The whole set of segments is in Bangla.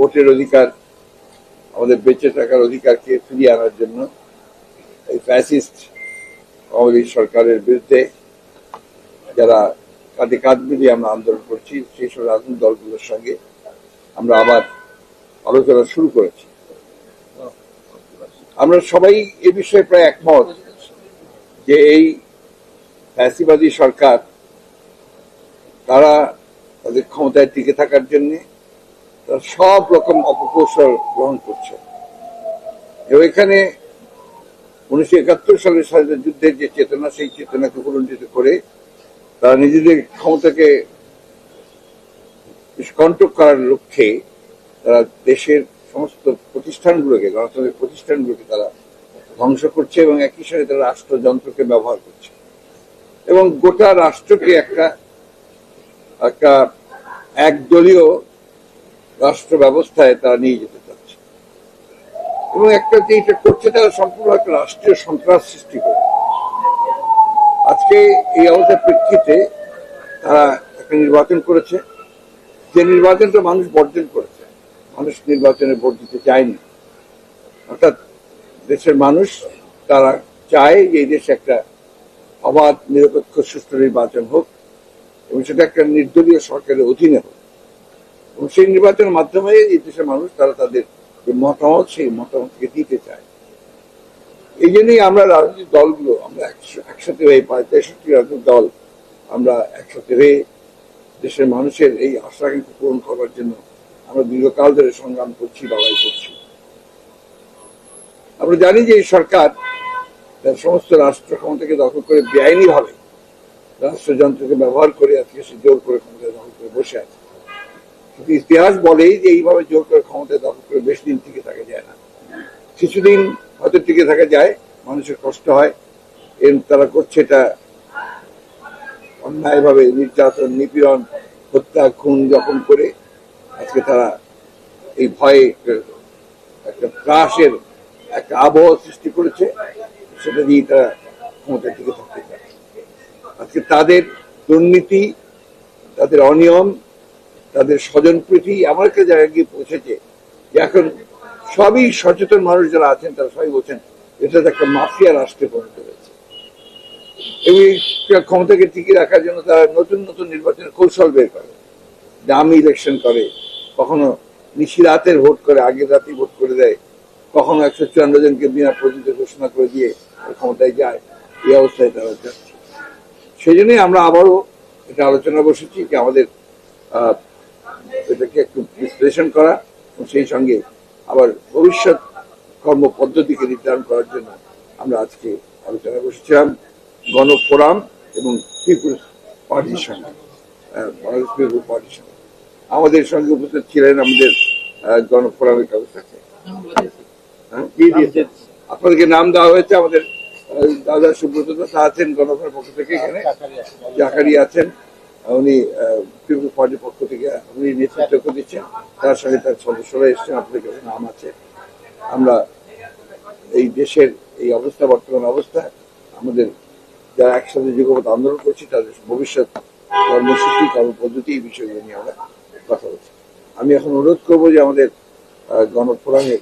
ভোটের অধিকার, আমাদের বেঁচে থাকার অধিকারকে ফিরিয়ে আনার জন্য এই ফ্যাসিস্ট আওয়ামী সরকারের বিরুদ্ধে যারা কাঁধে কাঁধ মিলিয়ে আমরা আন্দোলন করছি, সেই সব রাজনৈতিক দলগুলোর সঙ্গে আমরা আবার আলোচনা শুরু করেছি। আমরা সবাই এ বিষয়ে প্রায় একমত যে এই ফ্যাসিবাদী সরকার, তারা তাদের ক্ষমতায় টিকে থাকার জন্য তারা সব রকম অপকৌশল গ্রহণ করছে। এখানে উনিশশো একাত্তর সালের স্বাধীনতা যুদ্ধের যে চেতনা, সেই চেতনাকে পুনরুজ্জিত করে তারা নিজেদের ক্ষমতাকে কন্ট্রোল করার লক্ষ্যে তারা দেশের সমস্ত প্রতিষ্ঠানগুলোকে গণতান্ত্রিক প্রতিষ্ঠানগুলোকে তারা ধ্বংস করছে এবং একই সঙ্গে তারা রাষ্ট্রযন্ত্রকে ব্যবহার করছে। এবং গোটা রাষ্ট্রকে একটা একটা একদলীয় রাষ্ট্র ব্যবস্থায় তারা নিয়ে যেতে চাচ্ছে। এবং একটা যে এটা করছে, তারা সম্পূর্ণ একটা রাষ্ট্রীয় সন্ত্রাস সৃষ্টি করে। আজকে এই অবস্থার প্রেক্ষিতে তারা একটা নির্বাচন করেছে। যে নির্বাচনটা মানুষ বর্জন করেছে, মানুষ নির্বাচনে ভোট দিতে চায়নি। অর্থাৎ দেশের মানুষ, তারা চায় যে এই দেশে একটা অবাধ, নিরপেক্ষ, সুষ্ঠু নির্বাচন হোক এবং সেটা একটা নির্দলীয় সরকারের অধীনে হোক। সেই নির্বাচনের মাধ্যমে এই দেশের মানুষ, তারা তাদের যে মতামত, সেই মতামতকে দিতে চায়। এই জন্যই আমরা রাজনৈতিক দলগুলো, আমরা একসাথে হয়ে প্রায় তেষট্টি রাজনৈতিক দল আমরা একসাথে হয়ে দেশের মানুষের এই আশা আকাঙ্ক্ষা পূরণ করার জন্য আমরা দীর্ঘকাল ধরে সংগ্রাম করছি, লড়াই করছি। আমরা জানি যে এই সরকার তার সমস্ত রাষ্ট্র ক্ষমতাকে দখল করে বেআইনি ভাবে রাষ্ট্রযন্ত্রকে ব্যবহার করে আজকে সে জোর করে ক্ষমতা দখল করে বসে আছে। ইতিহাস বলেই যে এইভাবে জোর করে ক্ষমতা দখল করে বেশি দিন টিকে থাকা যায় না। কিছুদিন হয়তো টিকে থাকা যায়, মানুষের কষ্ট হয়, এর তারা করছে এটা অন্যায়ভাবে নির্যাতন, নিপীড়ন, হত্যা, খুন যখন করে, আজকে তারা এই ভয়ে একটা ত্রাসের একটা আবহাওয়া সৃষ্টি করেছে, সেটা দিয়ে তারা ক্ষমতা টিকে থাকতে চায়। আজকে তাদের দুর্নীতি, তাদের অনিয়ম তাদের স্বজনপ্রীতি এমন একটা জায়গায় গিয়ে পৌঁছেছে যে এখন সবই সচেতন মানুষ যারা আছেন তারা সবাই বলছেন, এটা একটা মাফিয়া রাষ্ট্রে পরিণত হয়েছে। এবং ক্ষমতাকে টিকিয়ে রাখার জন্য তারা নতুন নতুন নির্বাচনের কৌশল বের করে। দামি ইলেকশন করে, কখনো নিশি রাতের ভোট করে, আগের রাতেই ভোট করে দেয়, কখনো একশো চুয়ান্ন জনকে বিনা প্রতিনিধ ঘোষণা করে দিয়ে ক্ষমতায় যায়, এই অবস্থায় তারা যাচ্ছে। সেই জন্যই আমরা আবারও এটা আলোচনা বসেছি যে আমাদের এটাকে একটু বিশ্লেষণ করা এবং সেই সঙ্গে আবার ভবিষ্যৎ কর্ম পদ্ধতিকে নির্ধারণ করার জন্য আমরা আজকে আলোচনা বসেছিলাম গণফোরাম এবং পিপুলস পার্টির সঙ্গে বাংলাদেশ পিপুল পার্টির সঙ্গে। আমাদের সঙ্গে উপস্থিত ছিলেন আমাদের গণফোরামের ব্যবস্থাকে হ্যাঁ, আপনাদেরকে নাম দেওয়া হয়েছে আমাদের দাদা সুব্রত দাস আছেন গণফোরামের পক্ষ থেকে এখানে। জাকারি আছেন। উনি পিপুল পার্টির পক্ষ থেকে উনি নেতৃত্ব দিচ্ছেন। তার সঙ্গে তার সদস্যরা এসছেন আপনাদের কাছে নাম আছে। আমরা এই দেশের এই অবস্থা বর্তমান অবস্থা আমাদের যারা একসাথে যুগপথ আন্দোলন করছি তাদের ভবিষ্যৎ কর্মসূচি কর্মপদ্ধতি এই বিষয়গুলো নিয়ে আমরা কথা বলছি। আমি এখন অনুরোধ করব যে আমাদের গণফোরামের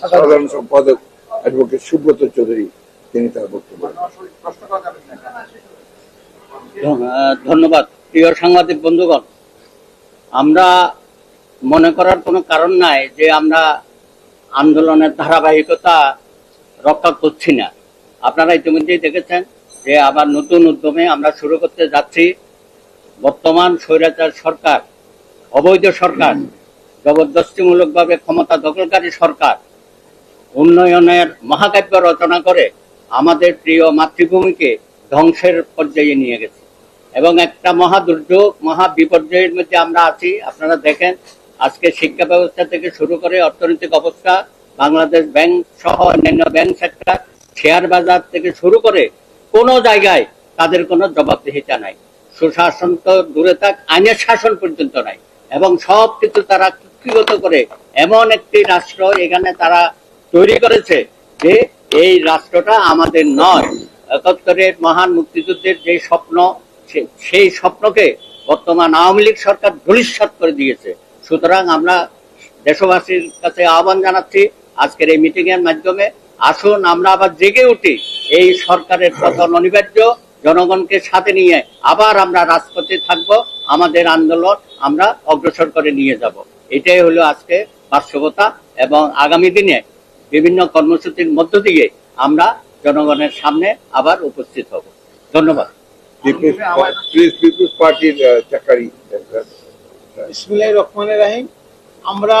সাধারণ সম্পাদক অ্যাডভোকেট সুব্রত চৌধুরী তিনি তার বক্তব্য ধন্যবাদ, প্রিয় সাংবাদিক বন্ধুগণ। আমরা মনে করার কোনো কারণ নাই যে আমরা আন্দোলনের ধারাবাহিকতা রক্ষা করছি না। আপনারা ইতিমধ্যেই দেখেছেন যে আবার নতুন উদ্যমে আমরা শুরু করতে যাচ্ছি। বর্তমান স্বৈরাচার সরকার, অবৈধ সরকার, জবরদস্তিমূলকভাবে ক্ষমতা দখলকারী সরকার, উন্নয়নের মহাকাব্য রচনা করে আমাদের প্রিয় মাতৃভূমিকে ধ্বংসের পর্যায়ে নিয়ে গেছে। এবং একটা মহা দুর্যোগ, মহা বিপর্যয়ের মধ্যে আমরা আছি, আপনারা দেখেন, আজকে শিক্ষা ব্যবস্থা থেকে শুরু করে অর্থনৈতিক অবস্থা, বাংলাদেশ ব্যাংক সহ অন্যান্য ব্যাংক সেক্টর শেয়ার বাজার থেকে শুরু করে কোনো জায়গায় তাদের কোনো জবাবদিহিতা নাই। সুশাসন তো দূরে থাক, আইনের শাসন পর্যন্ত নাই। এবং সব কিছু তারা কুক্ষিগত করে এমন একটি রাষ্ট্র এখানে তারা তৈরি করেছে যে এই রাষ্ট্রটা আমাদের নয়। একাত্তরের মহান মুক্তিযুদ্ধের যে স্বপ্ন সেই স্বপ্নকে বর্তমান আওয়ামী লীগ সরকার ধূলিসাৎ করে দিয়েছে। সুতরাং আমরা দেশবাসীর কাছে আহ্বান জানাচ্ছি, আজকের এই মিটিং এর মাধ্যমে আসুন, আমরা আবার জেগে উঠি। এই সরকারের পতন অনিবার্য, জনগণকে সাথে নিয়ে আবার আমরা রাজপথে থাকব, আমাদের আন্দোলন আমরা অগ্রসর করে নিয়ে যাব। এটাই হলো আজকে বাস্তবতা এবং আগামী দিনে বিভিন্ন কর্মসূচির মধ্য দিয়ে আমরা জনগণের সামনে আবার উপস্থিত হব। ধন্যবাদ। পিপুলস পার্টির চাকারি। ইসমিল্লাহ রহমানের রাহিম। আমরা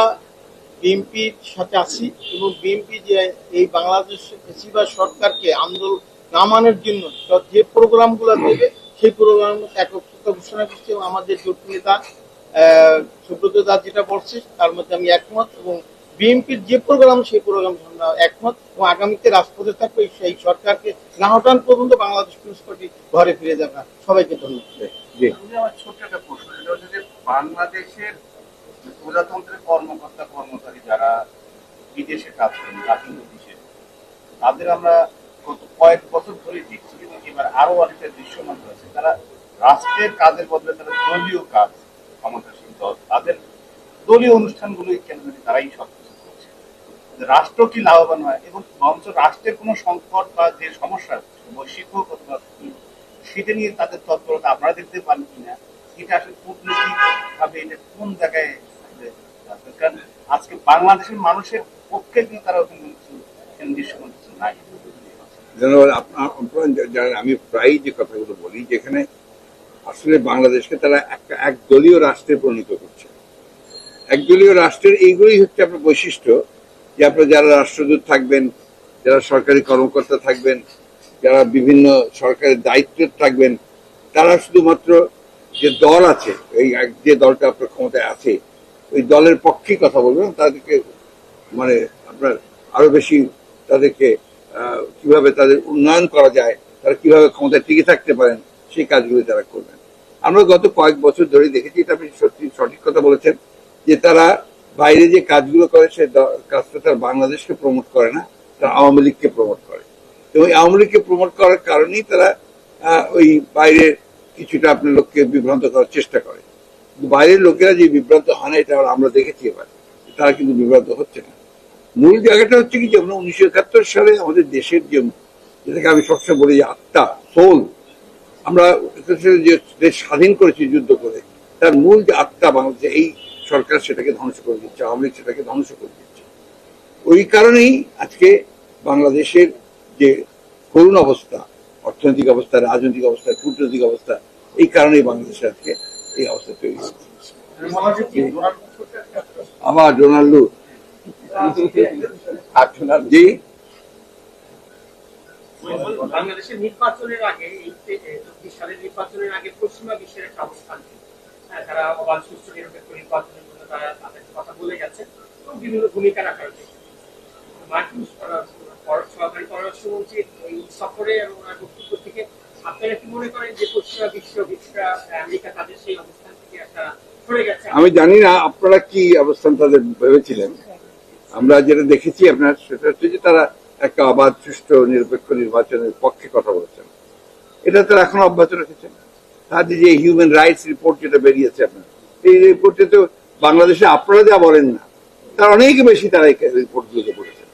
বিএনপির সাথে আছি এবং বিএনপি যে এই বাংলাদেশ বেশিরভাগ সরকারকে আন্দোলন নামানোর জন্য যে প্রোগ্রামগুলো দেবে সেই প্রোগ্রাম একত্রিত ঘোষণা করছে এবং আমাদের জোট নেতা আহ, সুব্রত দাস যেটা বলছে তার মধ্যে আমি একমত এবং বিএনপির যে প্রোগ্রাম সেই প্রোগ্রাম আমরা একমত এবং আগামীতে রাজপথে থাকবে সেই সরকারকে না হটান পর্যন্ত বাংলাদেশ কমিউনিস্ট পার্টি ঘরে ফিরে যাবে না। সবাইকে ধন্যবাদ। আমার ছোট্ট একটা প্রশ্ন সেটা হচ্ছে যে বাংলাদেশের প্রজাতন্ত্রের কর্মকর্তা কর্মচারী যারা বিদেশে কাজ করেন দেশে তাদের আমরা গত কয়েক বছর ধরে দেখছি কিন্তু এবার আরও অনেকটা দৃশ্যমান হয়েছে। তারা রাষ্ট্রের কাজের বদলে তারা দলীয় কাজ ক্ষমতাসীন দল তাদের দলীয় অনুষ্ঠানগুলোই কেন তারাই সব রাষ্ট্র কি লাভবান হয় এবং বরঞ্চ রাষ্ট্রের কোনো সংকট বা যে সমস্যা, বৈশ্বিক হোক অথবা সেটা নিয়ে তাদের তৎপরতা আপনারা দেখতে পান কিনা, এটা আসলে কূটনৈতিক ভাবে এটা কোন জায়গায় কারণ আজকে বাংলাদেশের মানুষের পক্ষে কিন্তু তারা ওখানে কিছু দৃশ্যমান কিছু নাই। আমি প্রায়ই যে কথাগুলো বলি, যেখানে আসলে বাংলাদেশকে তারা একটা একদলীয় রাষ্ট্রে পরিণত করছে। একদলীয় রাষ্ট্রের এইগুলোই হচ্ছে আপনার বৈশিষ্ট্য। যে আপনার যারা রাষ্ট্রদূত থাকবেন, যারা সরকারি কর্মকর্তা থাকবেন, যারা বিভিন্ন সরকারের দায়িত্বে থাকবেন, তারা শুধুমাত্র যে দল আছে, এই যে দলটা আপনার ক্ষমতায় আছে, ওই দলের পক্ষে কথা বলবেন তাদেরকে মানে আপনার আরও বেশি তাদেরকে কীভাবে তাদের উন্নয়ন করা যায়, তারা কীভাবে ক্ষমতায় টিকে থাকতে পারেন, সেই কাজগুলি তারা করবেন। আমরা গত কয়েক বছর ধরে দেখেছি, এটা আপনি সত্যি সঠিক কথা বলেছেন, যে তারা বাইরে যে কাজগুলো করে সে কাজটা তার বাংলাদেশকে প্রমোট করে না, তারা আওয়ামী লীগকে প্রমোট করে। এবং আওয়ামী লীগকে প্রমোট করার কারণেই তারা ওই বাইরের কিছুটা আপনার লোককে বিভ্রান্ত করার চেষ্টা করে। বাইরের লোকেরা যে বিভ্রান্ত হয় না, এটা আমরা দেখেছি এবার। তারা কিন্তু বিভ্রান্ত হচ্ছে না। মূল জায়গাটা হচ্ছে কি যেমন উনিশশো একাত্তর সালে আমাদের দেশের যে, যেটাকে আমি সবসময় বলি যে আত্মা সোল আমরা যে দেশ স্বাধীন করেছি যুদ্ধ করে, তার মূল যে আত্মা বাংলাদেশে, এই সরকার সেটাকে ধ্বংস করে দিচ্ছে আওয়ামী লীগ সেটাকে ধ্বংস করে দিচ্ছে। ওই কারণেই আজকে বাংলাদেশের যে করুণ অবস্থা অর্থনৈতিক অবস্থা রাজনৈতিক অবস্থা কূটনৈতিক অবস্থা এই কারণেই বাংলাদেশে আজকে এই অবস্থা তৈরি হচ্ছে। আবার ডোনাল্ডো জি। বাংলাদেশের নির্বাচনের আগে সালের নির্বাচনের আগে পশ্চিমা বিশ্বের একটা অবস্থান ছিল। হ্যাঁ, তারা নিরপেক্ষ নির্বাচনের জন্য তারা কথা বলে গেছে এবং বিভিন্ন ভূমিকা চেষ্টা করছে। মার্কিন সরকারি পররাষ্ট্রমন্ত্রীর এই সফরে এবং ওনার বক্তব্য থেকে আপনারা কি মনে করেন যে পশ্চিমা বিশ্বা আমেরিকা তাদের সেই অবস্থান থেকে একটা আমি জানি না আপনারা কি অবস্থান তাদের ভেবেছিলেন? আমরা যেটা দেখেছি আপনার সেটা হচ্ছে যে তারা একটা অবাধ সুষ্ঠু নিরপেক্ষ নির্বাচনের পক্ষে কথা বলেছেন। এটা তারা এখন অব্যাহত রেখেছেন। তাদের যে হিউম্যান রাইটস রিপোর্ট যেটা বেরিয়েছে আপনার, এই রিপোর্টে তো বাংলাদেশে আপনারা যা বলেন না, তার অনেক বেশি তারা এই রিপোর্টগুলোকে পড়েছেন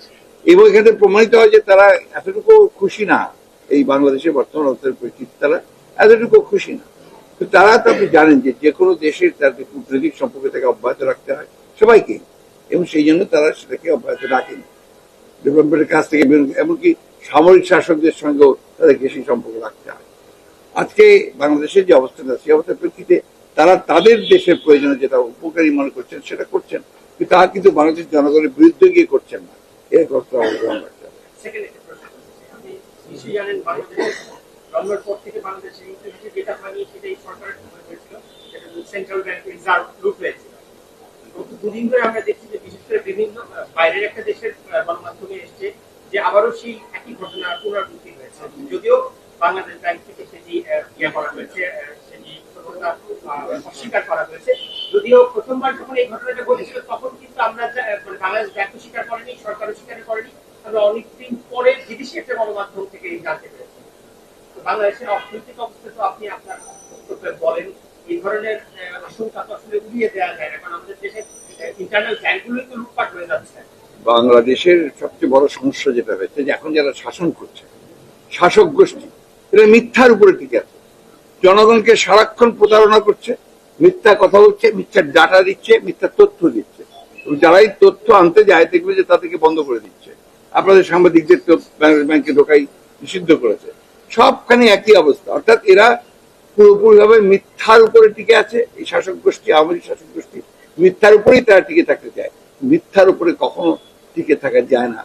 এবং এখানে প্রমাণিত হয় যে তারা এতটুকু খুশি না, এই বাংলাদেশের বর্তমান অবস্থার পরিস্থিতি তারা এতটুকু খুশি না। তো তারা তো আপনি জানেন যে যে কোনো দেশের তাদের কূটনৈতিক সম্পর্কে তাকে অব্যাহত রাখতে হয় সবাইকে, এবং সেই জন্য তারা সেটাকে অব্যাহত রাখেন। ডেভেলপমেন্টের কাছ থেকে, এমনকি সামরিক শাসকদের সঙ্গেও তাদেরকে সেই সম্পর্ক রাখতে হয়। আজকে বাংলাদেশের যে অবস্থাটা, সেই অবস্থার প্রেক্ষিতে তারা তাদের দেশের প্রয়োজনে যেটা উপকারী মনে করছেন, সেটা করছেন। কিন্তু তারা কিন্তু বাংলাদেশ জনগণের বিরুদ্ধে গিয়ে করছেন না। এর কথা রাখতে হবে বাংলাদেশের বাংলাদেশের বিশেষ করে বিভিন্ন একটা দেশের যে আবারও সেই একই হয়েছে। যদিও বাংলাদেশ ব্যাংক থেকে সেটি ইয়ে করা হয়েছে সেটি অস্বীকার করা হয়েছে। যদিও প্রথমবার যখন এই ঘটনাটা ঘটেছিল, তখন কিন্তু আমরা মানে বাংলাদেশ ব্যাংক স্বীকার করেনি, সরকারও স্বীকার করেনি আমরা অনেকদিন পরে বিদেশি একটা গণমাধ্যম থেকে জানতে পেরেছি। বাংলাদেশের অর্থনৈতিক অবস্থা তো আপনি আপনার বক্তব্যে বলেন, এই ধরনের আশঙ্কা তো আসলে উড়িয়ে দেওয়া যায় না, কারণ আমাদের দেশের ইন্টারনাল ব্যাংকগুলোই তো লুটপাট হয়ে যাচ্ছে। বাংলাদেশের সবচেয়ে বড় সমস্যা যেটা হয়েছে যে এখন যারা শাসন করছে, শাসক গোষ্ঠী এরা মিথ্যার উপরে টিকে আছে। জনগণকে সারাক্ষণ প্রতারণা করছে, মিথ্যা কথা বলছে, মিথ্যা ডাটা দিচ্ছে, মিথ্যা তথ্য দিচ্ছে। যারাই তথ্য আনতে যায়, দেখবে যে তাদেরকে বন্ধ করে দিচ্ছে। আপনাদের সাংবাদিকদের তো ব্যাংকে ঢোকাই নিষিদ্ধ করেছে। সবখানে একই অবস্থা। অর্থাৎ এরা পুরোপুরিভাবে মিথ্যার উপরে টিকে আছে। এই শাসক গোষ্ঠী, আওয়ামী শাসক গোষ্ঠী মিথ্যার উপরেই তারা টিকে থাকতে চায়। মিথ্যার উপরে কখনো টিকে থাকা যায় না।